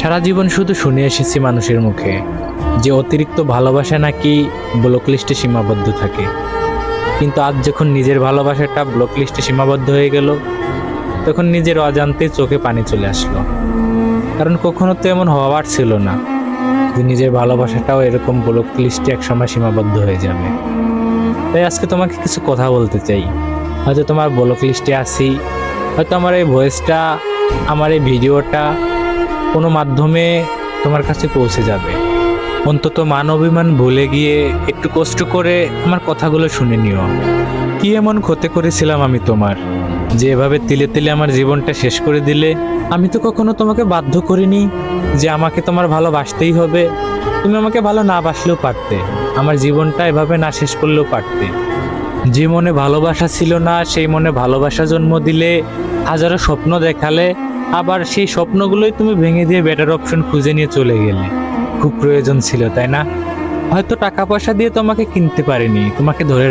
সারা জীবন শুধু শুনে এসেছি মানুষের মুখে, যে অতিরিক্ত ভালোবাসা নাকি ব্লক লিস্টে সীমাবদ্ধ থাকে। কিন্তু আজ যখন নিজের ভালোবাসাটা ব্লক লিস্টে সীমাবদ্ধ হয়ে গেল, তখন নিজের অজান্তে চোখে পানি চলে আসলো। কারণ কখনো তো এমন হওয়ার ছিল না যে নিজের ভালোবাসাটাও এরকম ব্লক লিস্টে একসময় সীমাবদ্ধ হয়ে যাবে। তাই আজকে তোমাকে কিছু কথা বলতে চাই। হয়তো তোমার ব্লক লিস্টে আসি হয়তো আমার এই ভয়েসটা আমার এই ভিডিওটা কোনো মাধ্যমে তোমার কাছে পৌঁছে যাবে। অন্তত মান অভিমান ভুলে গিয়ে একটু কষ্ট করে আমার কথাগুলো শুনে নিও। কি এমন ক্ষতি করেছিলাম আমি তোমার? যে এভাবে তিলে তিলে আমার জীবনটা শেষ করে দিলে আমি তো কখনো তোমাকে বাধ্য করিনি যে আমাকে তোমার ভালোবাসতেই হবে। তুমি আমাকে ভালো না বাসলেও পারতে, আমার জীবনটা এভাবে না শেষ করলেও পারতে। যে মনে ভালোবাসা ছিল না, সেই মনে ভালোবাসা জন্ম দিলে, হাজারো স্বপ্ন দেখালে আবার সেই স্বপ্নগুলোই তুমি ভেঙে দিয়ে বেটার অপশন খুঁজে নিয়ে চলে গেলে। খুব প্রয়োজন ছিল, তাই না? হয়তো টাকা পয়সা দিয়ে তোমাকে কিনতে পারেনি, তোমাকে ধরে